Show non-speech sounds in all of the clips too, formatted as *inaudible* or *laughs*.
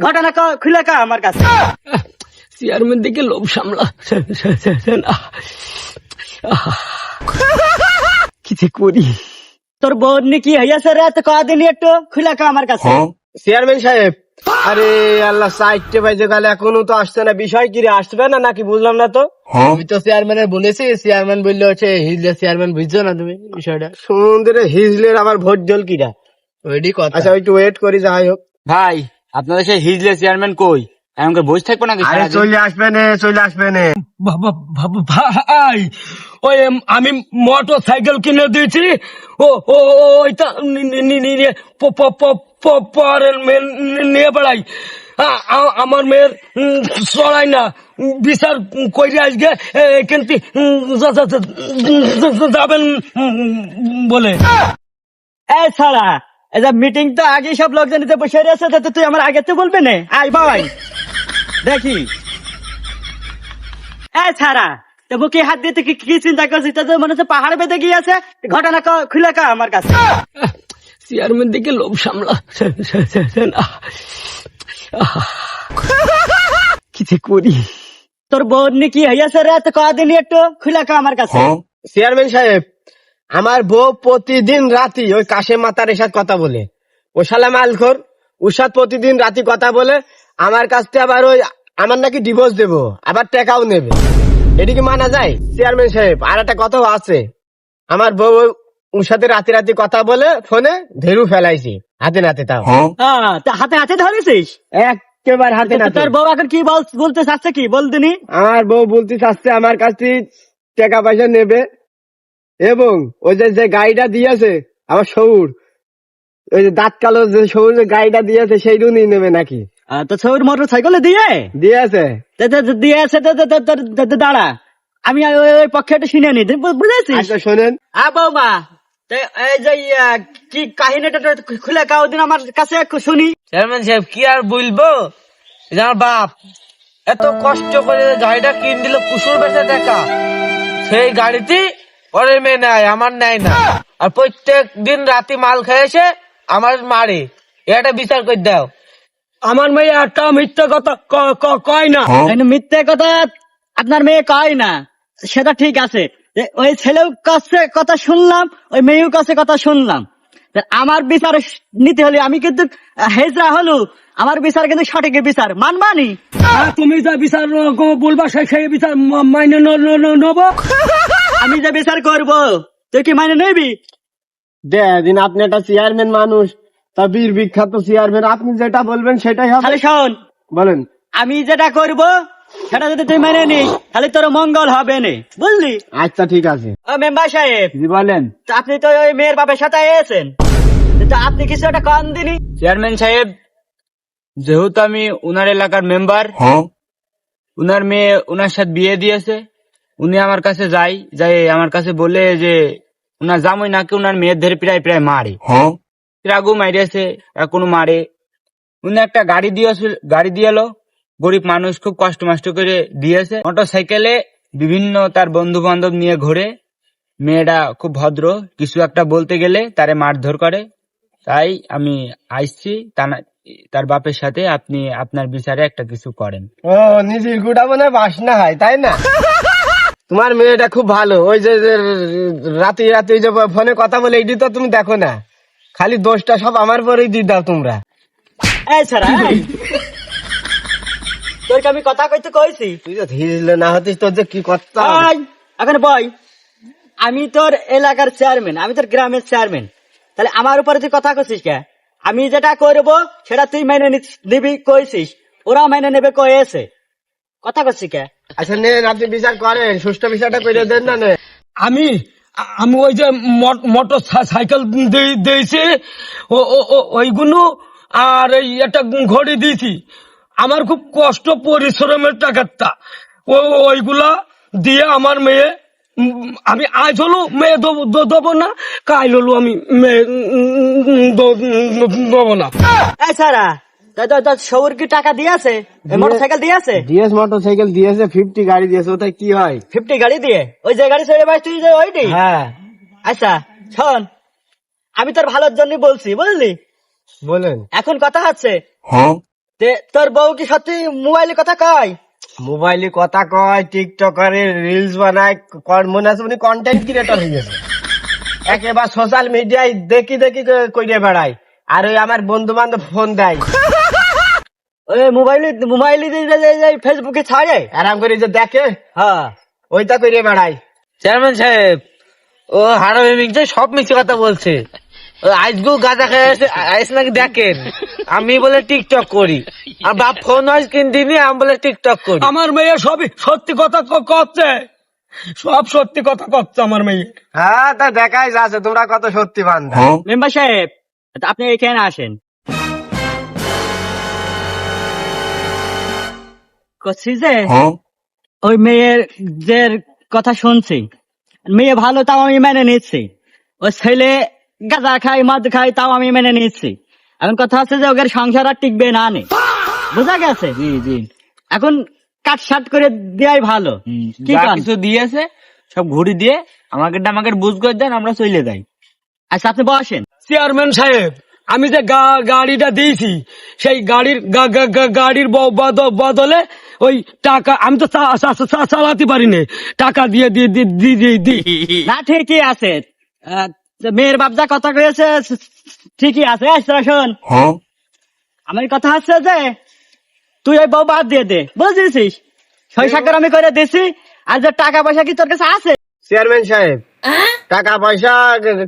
ঘটনা খুলে কা আমার কাছে। চেয়ারম্যান দিকে লোভ সামলা। সে- সে- সে- সে না। আহ, কি যে করি? তোর বোন নি কি হইয়াছে রে তো কদিন একটু খুলে কা আমার কাছে। চেয়ারম্যান সাহেব আরে আল্লাহ গেল এখনও তো আসছে না। বিষয় কি রে আসবে না নাকি? বুঝলাম না তো। আমি তো চেয়ারম্যানের বলেছি চেয়ারম্যান বললে হচ্ছে হিজলে চেয়ারম্যান বুঝছ না তুমি? বিষয়টা। সমুদ্রে হিজলের আবার ভোট জল কিরা? ওইটি কথা। আচ্ছা একটু ওয়েট করি যাই হোক। ভাই আপনাদের সেই হিজলে চেয়ারম্যান কই? এমনকি বসে থাকব নাকি আরে চলে আসবে নে চলে আসবে নে। ভাই! ওই আমি মোটর সাইকেল কিনে দিয়েছি। ও ও ও, ওইটা পরের মেয়ে নিয়ে বেড়াই। আমার মেয়ের উম, চড়াই না। বিচার কইরে আজকে কিন্তু যাবেন বলে। এই ছাড়া এই মিটিং তো আগে সব লোকজন বসে রয়েছে তো তুই আমার আগে তো বলবি না। আই ভাই। দেখি। এই ছাড়া তো বুকে হাত দিয়ে তুই কি- কি চিন্তা করছিস? তো মনে হচ্ছে পাহাড় বেঁধে গিয়েছে। ঘটনা খুলে কা আমার কাছে। চেয়ারম্যান দিকে লোভ সামলা। সে- সে- সে- সে না। আহ, কি যে করি? তোর বোন নি কি হইয়াছে রে? তো কদিন একটু খুলে কা আমার কাছে। চেয়ারম্যান সাহেব আমার বউ প্রতিদিন রাতি ওই কাশে মাতার সাথে কথা বলে। ও শালা মালখোর ওর সাথে প্রতিদিন রাতি কথা বলে আমার কাছ থেকে আবার ওই আমার নাকি ডিভোর্স দেবো আবার টাকাও নেবে। এদিকে মানা যায়? চেয়ারম্যান সাহেব আর একটা কথা আছে। আমার বউ ওই ওর সাথে রাতে রাতে কথা বলে ফোনে ধেরু ফেলাইছি হাতে নাতে তাও। হ্যাঁ, তা হাতে হাতে ধরেছিস একেবারে হাতে নাতে। তোর বউ এখন কি বল বলতে চাচ্ছে কি? বলদিনি আমার বউ বলতে চাচ্ছে আমার কাছ থেকে টাকা পয়সা নেবে এবং ওই যে যে গাড়িটা দিয়েছে আমার সৌর ওই যে দাঁত কালো যে সৌর যে গাড়িটা দিয়েছে সেইটাও নিয়ে নেবে নাকি? তো ছৌর মোটর সাইকেলে দিয়ে? দিয়েছে। দিয়েছে দাঁড়া। আমি ওই ওই পক্ষে একটু শুনে নি বুঝেছিস? আচ্ছা শোনেন। আ বৌমা এই যে কি কাহিনীটা খুলে কাউ দিন আমার কাছে শুনি। চেয়ারম্যান সাহেব কি আর বলব? আমার বাপ এত কষ্ট করে গাড়িটা কিন দিল কুসুর বেচে দেখা। সেই গাড়িতে ওরে মেয়ে নেয় আমার নেয় না। আর প্রত্যেক দিন রাতে মাল খেয়েছে আমার মারে। এটা বিচার করে দাও। আমার মেয়ে একটা মিথ্যা কথা ক- ক- কয় না। মিথ্যে কথা আপনার মেয়ে কয় না। সেটা ঠিক আছে। ওই ছেলেও কাছে কথা শুনলাম ওই মেয়েও কাছে কথা শুনলাম। আমার বিচার নিতে হলে আমি কিন্তু হেজরা হলো। আমার বিচার কিন্তু সঠিক বিচার। মানবানি তুমি যা বিচার বলবা সেই বিচার মাইনে ন- ন- ন- নেব। *laughs* আমি যে বিচার করব তুই কি মানে নেবি? দে দিন আপনি একটা চেয়ারম্যান মানুষ তা বীর বিখ্যাত চেয়ারম্যান আপনি যেটা বলবেন সেটাই হবে। তাহলে শোন। বলেন। আমি যেটা করব সেটা যদি তুই মেনে নিস তাহলে তোর মঙ্গল হবে না। বুঝলি? আচ্ছা ঠিক আছে। ও মেম্বার সাহেব। জি বলেন। আপনি তো ওই মেয়ের বাপের সাথে এসেছেন তো আপনি কিছু একটা কম দিনি। চেয়ারম্যান সাহেব যেহেতু আমি উনার এলাকার মেম্বার উনার মেয়ে উনার সাথে বিয়ে দিয়েছে উনি আমার কাছে যাই যাই আমার কাছে বলে যে উনার জামাই নাকি উনার মেয়ের ধরে প্রায় প্রায় মারে। রাগু মারিয়েছে কোনো মারে। উনি একটা গাড়ি দিয়েছিল গাড়ি দিয়েলো গরিব মানুষ খুব কষ্ট মষ্ট করে দিয়েছে। মোটর সাইকেলে বিভিন্ন তার বন্ধু বান্ধব নিয়ে ঘুরে। মেয়েটা খুব ভদ্র কিছু একটা বলতে গেলে তারে মারধর করে। তাই আমি আসছি তার বাপের সাথে আপনি আপনার বিচারে একটা কিছু করেন। ও নিজে গুড়া মনে বাসনা হয় তাই না? *laughs* তোমার মেয়েটা খুব ভালো। ওই যে রাতে রাতে ওই যে ফোনে কথা বলে এইটি তো তুমি দেখো না। খালি দোষটা সব আমার পরেই দিয়ে দাও তোমরা। এই ছাড়া এই। আমি কথা কইতে কইছি। তুই তো হিজলে না হতিস তোর যে কি কথা? এখন বই আমি তোর এলাকার চেয়ারম্যান আমি তোর গ্রামের চেয়ারম্যান তাহলে আমার উপরে তুই কথা করছিস কে? আমি যেটা করব সেটা তুই মেনে নিবি কইছিস। ওরা মেনে নেবে কয়েছে। কথা করছিস কে আচ্ছা নে আপনি বিচার করেন সুষ্ঠু বিচারটা করে দেন না নে আমি আমি ওই যে মট- মোটর সাইকেল দিয়েছি ও- ও- ও- ওইগুলো আর এই একটা ঘড়ি দিয়েছি আমার খুব কষ্ট পরিশ্রমের টাকাটা ও ওইগুলা দিয়ে আমার মেয়ে আমি আজ হলো মেয়ে দেবো দ- দেবো না কাল হলো আমি মেয়ে দেবো না এই ছাড়া কি টাকা দিয়েছে মোটর দিয়েছে ডিএস মোটর দিয়েছে ফিফটি গাড়ি দিয়েছে ওটাই কি হয়? ফিফটি গাড়ি দিয়ে? ওই যে গাড়ি ছেড়ে পাইস তুই যে ওইটি? হ্যাঁ। আচ্ছা শোন আমি তোর ভালোর জন্য বলছি বুঝলি? বলেন। এখন কথা হচ্ছে তোর বউ কি সত্যি মোবাইলে কথা কয়? মোবাইলে কথা কয় টিকটকারে রিলস বানায় মনে আছে উনি কন্টেন্ট ক্রিয়েটর হয়ে গেছে। একেবারে সোশ্যাল মিডিয়ায় দেখি দেখি কইরে বেড়ায়। আর ওই আমার বন্ধু বান্ধব ফোন দেয়। ওই মোবাইলে মোবাইলে যে- যে- যে- যে ফেসবুকে ছাড়ে। আরাম করে যে দেখে। হ্যাঁ। ওইটা কইরে বেড়ায় চেয়ারম্যান সাহেব ও হারামি মিংছে সব মিথ্যে কথা বলছে। আজগু গাঁজা খেয়ে আইস নাকি দেখেন? আমি বলে টিকটক করি। আর বাপ ফোন আজ কিন দিনি আমি বলে টিকটক করি। আমার মেয়ে সবই সত্যি কথা ক- করছে। সব সত্যি কথা করছে আমার মেয়ে। হ্যাঁ তা দেখাই যাচ্ছে তোমরা কত সত্যি বান্ধব মেম্বার সাহেব আপনি এখানে আসেন। করছি যে ওই মেয়ের যে কথা শুনছি মেয়ে ভালো তাও আমি মেনে নিচ্ছি। ও ছেলে গাঁজা খায় মদ খায় তাও আমি মেনে নিচ্ছি। এখন কথা হচ্ছে যে ওদের সংসার আর টিকবে না নে। বোঝা গেছে? জি জি। এখন কাট সাট করে দেওয়াই ভালো। কি কিছু দিয়েছে সব ঘুরি দিয়ে আমাকে আমাকে বুঝ করে দেন আমরা চলে যাই। আচ্ছা আপনি বসেন। চেয়ারম্যান সাহেব আমি যে গা- গাড়িটা দিয়েছি সেই গাড়ির গাড়ির বদ- বদলে ওই টাকা আমি তো চালাতে পারি না টাকা দিয়ে দিয়ে দিয়ে দিয়ে দিয়ে দিই *laughs* না ঠিকই আছে। মেয়ের বাপ যা কথা কয়েছে ঠিকই আছে। শোন, শোন। আমার কথা হচ্ছে যে তুই ওই বউ বাদ দিয়ে দে। বুঝেছিস? ছয় আমি করে দিছি আর যে টাকা পয়সা কি তোর কাছে আছে? চেয়ারম্যান সাহেব টাকা পয়সা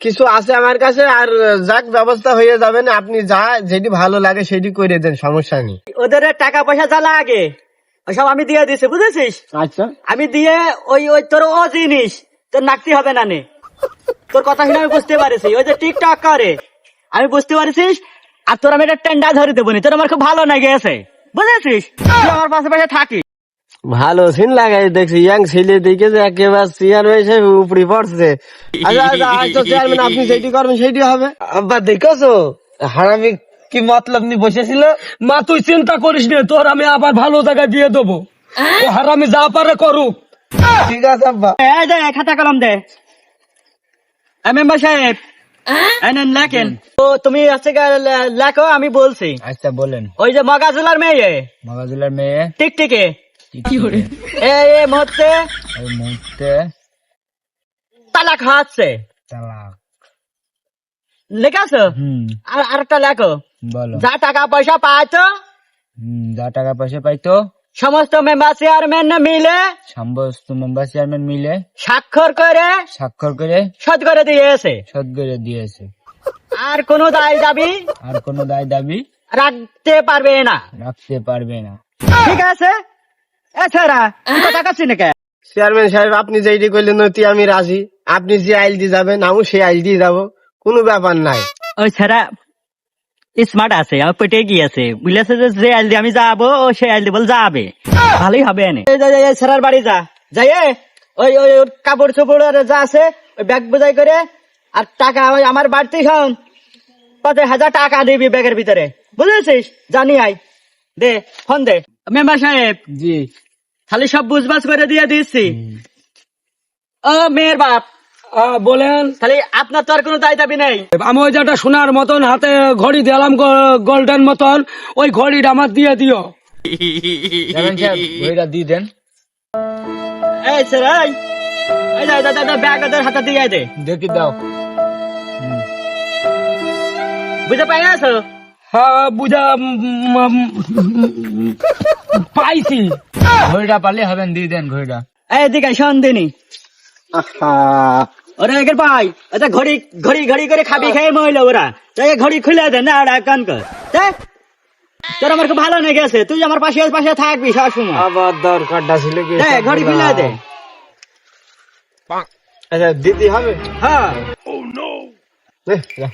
কিছু আছে আমার কাছে আর যাক ব্যবস্থা হয়ে যাবে না। আপনি যা যেটি ভালো লাগে সেটি করে দেন সমস্যা নেই। ওদের টাকা পয়সা যা লাগে ওসব আমি দিয়ে দিছি বুঝেছিস? আচ্ছা। আমি দিয়ে ওই ওই তোর ও জিনিস তোর নাকতি হবে না নে। তোর কথা শুনে আমি বুঝতে পারছি ওই যে টিকটক করে আমি বুঝতে পারছিস আর তোর আমি একটা টেন্ডা ধরে দেবো তোর আমার খুব ভালো লাগে গেছে বুঝেছিস? তুই আমার পাশে পাশে থাকি ভালো সিন লাগাই দেখছি ইয়াং ছেলে দিকে যে একেবারে চেয়ারম্যান সাহেব উপরে পড়ছে। আচ্ছা আচ্ছা আচ্ছা চেয়ারম্যান আপনি যেটি করবেন সেটি হবে। আব্বা দেখেছ? হারামি কি মতলব নিয়ে বসেছিল? মা তুই চিন্তা করিস না তোর আমি আবার ভালো জায়গায় দিয়ে দেবো। ও হারামি যা পারে করুক। ঠিক আছে আব্বা। এই দে খাতা কলম দে। মেম্বার সাহেব এই লেখেন তো তুমি আছে লেখো আমি বলছি। আচ্ছা বলেন। ওই যে মগাজুলার মেয়ে। মগাজুলার মেয়ে? টিকটিকে। কি করে ওই তালাক খাওয়াচ্ছে তালাক। আর আরেকটা লেখো। বলো। যা টাকা পয়সা পাইতো যা টাকা পয়সা পাইতো। সমস্ত মেম্বার চেয়ারম্যান মিলে সমস্ত মেম্বার চেয়ারম্যান মিলে স্বাক্ষর করে স্বাক্ষর করে শোধ করে দিয়েছে। শোধ করে দিয়েছে। আর কোনো দায় দাবি আর কোনো দায় দাবি রাখতে পারবে না। রাখতে পারবে না। ঠিক আছে? এছাড়া তুই কথা কাছি না কে? চেয়ারম্যান সাহেব আপনি যেটি করলেন অতি আমি রাজি। আপনি যে আইল দিয়ে যাবেন আমি সেই আইল দিয়ে যাব। কোনো ব্যাপার নাই। ওই ছেড়া স্মার্ট আছে আমার পেটে গিয়েছে বুঝলেছে যে যে আইল দিয়ে আমি যাব ও সে আইল দিয়ে বল যাবে। ভালোই হবে এনে। এই যে- এই ছেড়ার বাড়ি যা। যাই ওই ওই কাপড় চোপড় আর যা আছে ওই ব্যাগ বোঝাই করে আর টাকা ওই আমার বাড়তি শোন পঞ্চাশ হাজার টাকা দিবি ব্যাগের ভিতরে। বুঝেছিস? জানি আই। দে ফোন দে। মেম্বার সাহেব জি। খালি সব বুঝবাজ করে দিয়ে দিচ্ছি ও মেয়ের বাপ। বলেন। খালি আপনার তো আর কোনো দায় দাবি নেই। আমি ওই যেটা সোনার মতন হাতে ঘড়ি দিলাম গোল্ডেন মতন ওই ঘড়িটা আমার দিয়ে দিও। বইটা দিয়ে দেন। এই স্যার এই। হাতে দিয়ে দে। দেখি দাও। পাই হ্যাঁ বুঝা পাইছি। ঘড়িটা পারলে হবেন দিয়ে দেন ঘড়িটা। এই দিকে শোন দিনি ওরা একের পাই আচ্ছা ঘড়ি ঘড়ি ঘড়ি করে খাবি খেয়ে মহিলা ওরা। তাই ঘড়ি খুলে দে না ওরা কান কর। দেখ তোর আমার খুব ভালো লেগে গেছে তুই আমার পাশে পাশে থাকবি সবসময়। আবার দরকারটা ছিল কি? ঘড়ি খুলে দে। আচ্ছা দিদি হবে? হ্যাঁ। এহ, যা।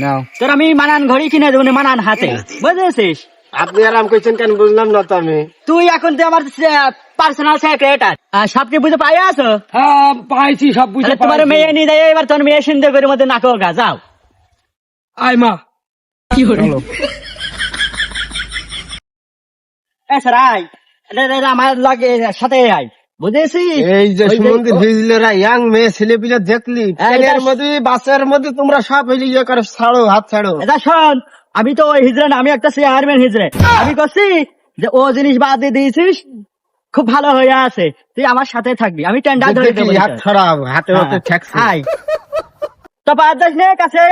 নাও। তোর আমি মানান ঘড়ি কিনে দেবো মানান হাতে। বুঝেছিস? আপনি আরাম করছেন কেন বুঝলাম না তো আমি। তুই এখন তুই আমার পার্সোনাল সেক্রেটার সব কি বুঝে পাই আছো? হ্যাঁ পাইছি সব বুঝে তোমার মেয়ে নিয়ে দেয় এবার তোর মেয়ে সিন্ধে করে মধ্যে নাকো গা যাও। আয় মা। আয়। এটা- এটা- এটা আমার লাগে সাথে আয়। বুঝেছি? এই যে সুমন্দির ভিজলেরা ইয়াং মেয়ে ছেলে পিলে দেখলি মধ্যে বাসের মধ্যে তোমরা সব হইলে ইয়ে করে ছাড়ো হাত ছাড়ো। এটা শোন আমি তো ওই হিজড়ে না আমি একটা চেয়ারম্যান হিজড়ে। আমি করছি যে ও জিনিস বাদ দিয়ে দিয়েছিস খুব ভালো হয়ে আছে তুই আমার সাথে থাকবি আমি টেন্ডার ধরে দেবো হাত ছড়াবো হাতে হাতে ঠেকছে। তো বাদ দশ নে কাছে *laughs*